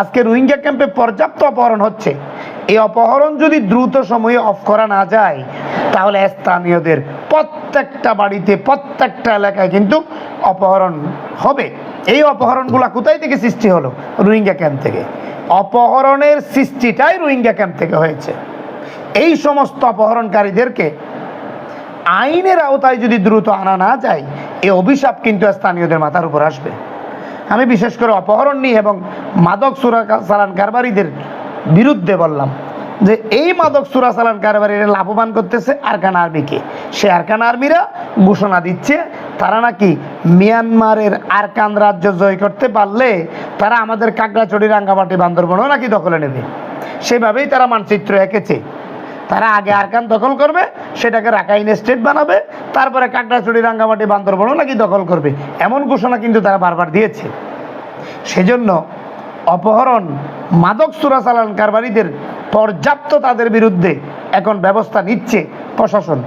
আজকে রোহিঙ্গা ক্যাম্পে পর্যাপ্ত অপহরণ হচ্ছে। এই অপহরণ যদি দ্রুত সময়ে অফ করা না যায়, তাহলে স্থানীয়দের প্রত্যেকটা বাড়িতে, প্রত্যেকটা এলাকায় কিন্তু অপহরণ হবে। এই অপহরণগুলো কোথায় থেকে সৃষ্টি হলো? রোহিঙ্গা ক্যাম্প থেকে। অপহরণের সৃষ্টিটাই রোহিঙ্গা ক্যাম্প থেকে হয়েছে। এই সমস্ত অপহরণকারীদেরকে আইনের আওতায় যদি দ্রুত আনা না যায়, এই অভিশাপ কিন্তু স্থানীয়দের মাথার উপর আসবে। আমি বিশেষ করে অপহরণ নিয়ে এবং মাদক সুরা চালান কারবারিদের বিরুদ্ধে বললাম যে এই মাদক সুরা চালান কারবারিরা লাভবান করতেছে আরকান আর্মিকে সে আরকান আর্মিরা ঘোষণা দিচ্ছে, তারা নাকি মিয়ানমারের আরকান রাজ্য জয় করতে পারলে তারা আমাদের কাকড়াচড়ি রাঙ্গামাটি বান্দরবনও নাকি দখলে নেবে। সেভাবেই তারা মানচিত্র এঁকেছে। তারা আগে আরকান দখল করবে, সেটাকে রাখাইন স্টেট বানাবে, তারপরে কাকড়াছড়ি, রাঙ্গামাটি, বান্দরবনও নাকি দখল করবে। এমন ঘোষণা কিন্তু তারা বারবার দিয়েছে। সেজন্য অপহরণ, মাদক চোরাচালান কারবারিদের পর্যাপ্ত তাদের বিরুদ্ধে এখন ব্যবস্থা নিচ্ছে প্রশাসন।